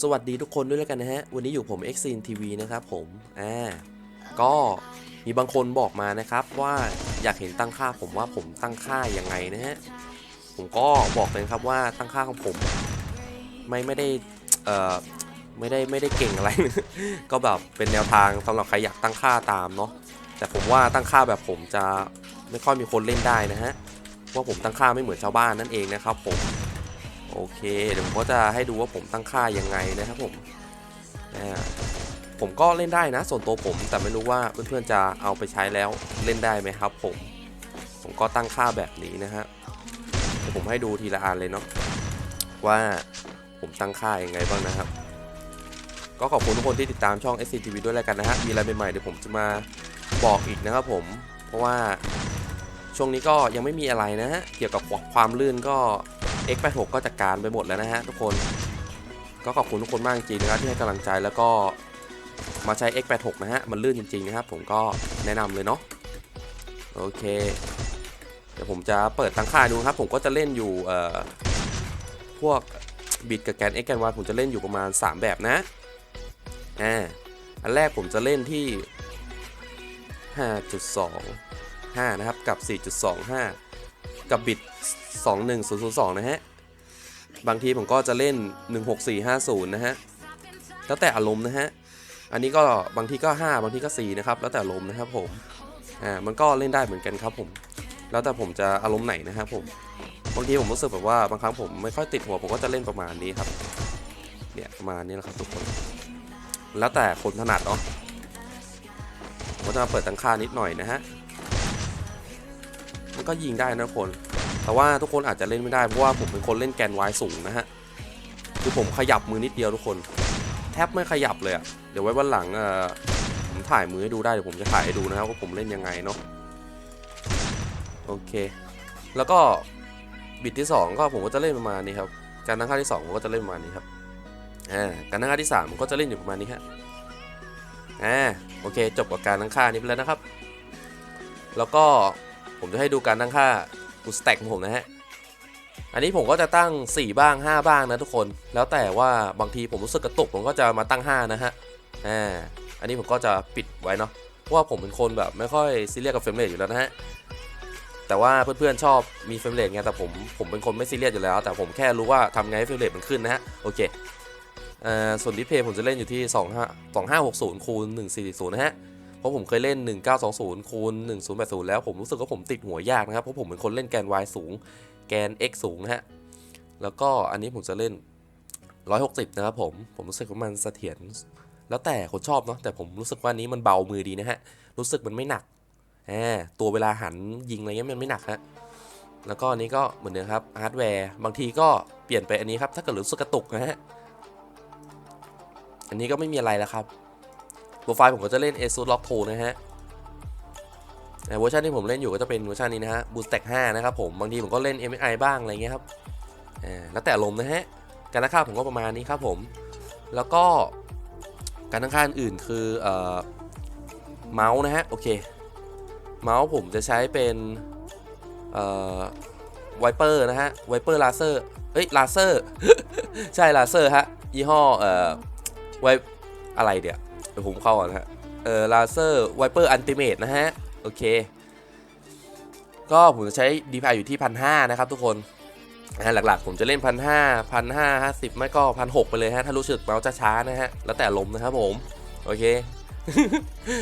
สวัสดีทุกคนด้วยแล้วกันนะฮะ วันนี้อยู่ผม x c n TV นะครับผมอ่าก็มีบางคนบอกมานะครับว่าอยากเห็นตั้งค่าผมว่าผมตั้งค่ายังไงนะฮะ ผมก็บอกเลยครับว่าตั้งค่าของผม ไม่ไม่ได้เอ่อไม่ได้ไม่ได้เก่งอะไร ก็แบบเป็นแนวทางสำหรับใครอยากตั้งค่าตามเนาะแต่ผมว่าตั้งค่าแบบผมจะไม่ค่อยมีคนเล่นได้นะฮะเพราะว่าผมตั้งค่าไม่เหมือนชาวบ้านนั่นเองนะครับผม โอเค เดี๋ยวผมก็จะให้ดูว่าผมตั้งค่ายังไงนะครับผมผมก็เล่นได้นะ ส่วนตัวผม แต่ไม่รู้ว่าเพื่อนๆจะเอาไปใช้แล้วเล่นได้ไหมครับ ผม ผมก็ตั้งค่าแบบนี้นะฮะเดี๋ยวผมให้ดูทีละอันเลยเนาะว่าผมตั้งค่ายังไงบ้างนะครับ ก็ขอบคุณทุกคนที่ติดตามช่อง SCTV ด้วยแล้วกันนะฮะ มีอะไรใหม่ๆเดี๋ยวผมจะมาบอกอีกนะครับผม เพราะว่าช่วงนี้ก็ยังไม่มีอะไรนะฮะ เกี่ยวกับความลื่นก็ X86 ก็จัดการไปหมดแล้วนะฮะทุกคนก็ขอบคุณทุกคนมากจริงๆนะครับที่ให้กำลังใจแล้วก็มาใช้ X86 นะฮะ มันลื่นจริงๆนะครับผมก็แนะนำเลยเนาะโอเค เดี๋ยวผมจะเปิดตั้งค่าดูครับ ผมก็จะเล่นอยู่เอ่อพวกบิตกับแกน X แกน Y ผมจะเล่นอยู่ประมาณ 3 แบบนะอ่าอันแรกผมจะเล่นที่ 5.25 นะครับกับ 4.25 กับบิต 21002 นะฮะ บางทีผมก็จะเล่น 16450 นะฮะ แล้วแต่อารมณ์นะฮะ อันนี้ก็บางทีก็ 5 บางทีก็ 4 นะครับ แล้วแต่อารมณ์นะครับผม อ่า มันก็เล่นได้เหมือนกันครับผม แล้วแต่ผมจะอารมณ์ไหนนะครับผม บางทีผมรู้สึกแบบว่าบางครั้งผมไม่ค่อยติดหัวผมก็จะเล่นประมาณนี้ครับ เนี่ยประมาณนี้แหละครับทุกคน แล้วแต่คนถนัดเนาะผมจะมาเปิดตังค่านิดหน่อยนะฮะ ก็ยิงได้นะทุกคน แต่ว่าทุกคนอาจจะเล่นไม่ได้ เพราะว่าผมเป็นคนเล่นแกนวายสูงนะฮะ คือผมขยับมือนิดเดียวทุกคน แทบไม่ขยับเลยอะเดี๋ยวไว้วันหลังผมถ่ายมือให้ดูได้เดี๋ยวผมจะถ่ายให้ดูนะครับว่าผมเล่นยังไงเนาะ โอเค แล้วก็บิตที่ 2 ก็ผมก็จะเล่นประมาณนี้ครับ การตั้งค่าที่ 2 ผมก็จะเล่นประมาณนี้ครับอ่าการตั้งค่าที่3ผมก็จะเล่นอยู่ประมาณนี้ฮะอ่าโอเค จบกับการตั้งค่านี้ไปแล้วนะครับ แล้วก็ ผมจะให้ดูการตั้งค่ากูสแต็กของผมนะฮะ อันนี้ผมก็จะตั้ง 4 บ้าง 5 บ้างนะทุกคน แล้วแต่ว่าบางทีผมรู้สึกกระตุกผมก็จะมาตั้ง 5 นะฮะ อ่า อันนี้ผมก็จะปิดไว้เนาะเพราะ ว่าผมเป็นคนแบบไม่ค่อยซีเรียสกับเฟรมเรทอยู่แล้วนะฮะ แต่ว่าเพื่อนๆชอบมีเฟรมเรทไง แต่ผมผมเป็นคนไม่ซีเรียสอยู่แล้ว แต่ผมแค่รู้ว่าทำไงให้เฟรมเรทมันขึ้นนะฮะ โอเคเอ่อส่วนดิสเพย์ผมจะเล่นอยู่ที่ 25 2560คูณ1 4 0นะฮะ ราะผมเคยเล่น 1920คูณ1080 แล้วผมรู้สึกว่าผมติดหัวยากนะครับ เพราะผมเป็นคนเล่นแกน Y สูง แกน X สูงนะฮะ แล้วก็อันนี้ผมจะเล่น 160 นะครับผม ผมรู้สึกว่ามันเสถียร แล้วแต่คนชอบเนาะ แต่ผมรู้สึกว่านี้มันเบามือดีนะฮะ รู้สึกมันไม่หนักแหมตัวเวลาหันยิงอะไรเงี้ยมันไม่หนักฮะ แล้วก็อันนี้ก็เหมือนเดิมครับฮาร์ดแวร์ บางทีก็เปลี่ยนไปอันนี้ครับ ถ้าเกิดรู้สึกกระตุกนะฮะ อันนี้ก็ไม่มีอะไรแล้วครับ โปรไฟล์ผมก็จะเล่น ASUS Rock 2นะฮะแต่เวอร์ชันที่ผมเล่นอยู่ก็จะเป็นเวอร์ชันนี้นะฮะ Boost Stack 5 นะครับผมบางทีผมก็เล่น MSI บ้างอะไรเงี้ยครับแล้วแต่อารมณ์นะฮะ การตั้งค่าผมก็ประมาณนี้ครับผม แล้วก็การตั้งค่าอื่นคือเอ่อเมาส์นะฮะ โอเค เมาส์ผมจะใช้เป็นเอ่อไวเปอร์นะฮะไวเปอร์ลาเซอร์เฮ้ยลาเซอร์ ใช่ลาเซอร์ฮะยี่ห้อเอ่อไวอะไรเดี๋ยว เดี๋ยวผมเข้าก่อนฮะ เอ่อลาเซอร์ไวเปอร์อันติเมตนะฮะ โอเค ก็ผมจะใช้ดีพายอยู่ที่พันห้านะครับทุกคนหลักๆ ผมจะเล่นพันห้าพันห้าห้าสิบไม่ก็พันหกไปเลยฮะ ถ้ารู้สึกเมาส์จะช้านะฮะ แล้วแต่ลมนะครับผม โอเค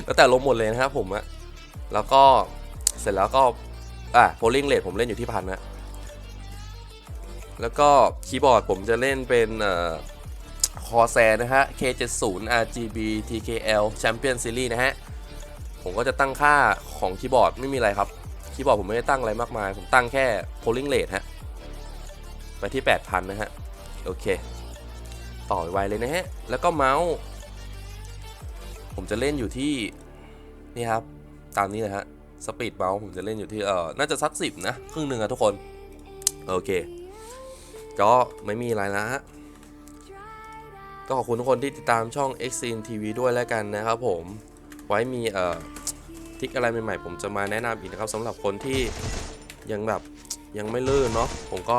แล้วแต่ลมหมดเลยนะครับผมอะแล้วก็เสร็จแล้วก็ อะโพลิงเลทผมเล่นอยู่ที่พันนะแล้วก็คีย์บอร์ดผมจะเล่นเป็นเอ่อ คอแซนะฮะ K70 RGB TKL Champion Series นะฮะ ผมก็จะตั้งค่าของคีย์บอร์ดไม่มีอะไรครับ คีย์บอร์ดผมไม่ได้ตั้งอะไรมากมาย ผมตั้งแค่ polling rate ฮะ ไปที่ 8,000 นะฮะ โอเค ต่อไวเลยนะฮะ แล้วก็เมาส์ ผมจะเล่นอยู่ที่ นี่ครับ ตามนี้เลยฮะ สปีดเมาส์ผมจะเล่นอยู่ที่ เอ่อ น่าจะสักสิบนะ ครึ่งหนึ่งอะทุกคน โอเค ก็ไม่มีอะไรนะฮะ ก็ขอบคุณทุกคนที่ติดตามช่อง x c n TV ด้วยแล้วกันนะครับผมไว้มีเอ่อทิกอะไรใหม่ๆ ผมจะมาแนะนำอีกนะครับสำหรับคนที่ยังแบบยังไม่ลื่นเนาะผมก็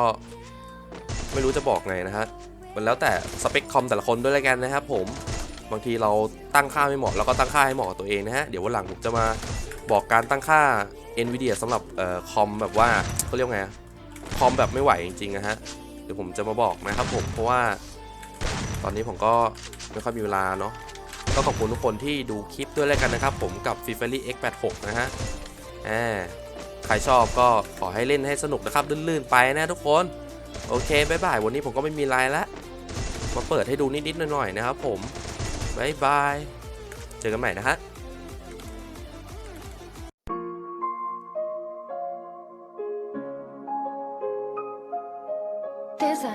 ไม่รู้จะบอกไงนะฮะมันแล้วแต่สเปคคอมแต่ละคนด้วยแล้วกันนะครับผมบางทีเราตั้งค่าไม่เหมาะเราก็ตั้งค่าให้เหมาะกับตัวเองนะฮะเดี๋ยววันหลังผมจะมาบอกการตั้งค่า NVIDIA สำหรับเอ่อคอมแบบว่าเขาเรียกไงคอมแบบไม่ไหวจริงๆนะฮะเดี๋ยวผมจะมาบอกนะครับผมเพราะว่า ตอนนี้ผมก็ไม่ค่อยมีเวลาเนาะก็ขอบคุณทุกคนที่ดูคลิปด้วยแล้วกันนะครับ ผมกับ f i f a r y X86 นะฮะแหมใครชอบก็ขอให้เล่นให้สนุกนะครับลื่นๆไปนะทุกคน โอเคบ๊ายบาย วันนี้ผมก็ไม่มีไลน์ล้วมาเปิดให้ดูนิดๆหน่อยๆนะครับผมบ๊ายบาย เจอกันใหม่นะฮะ Deza.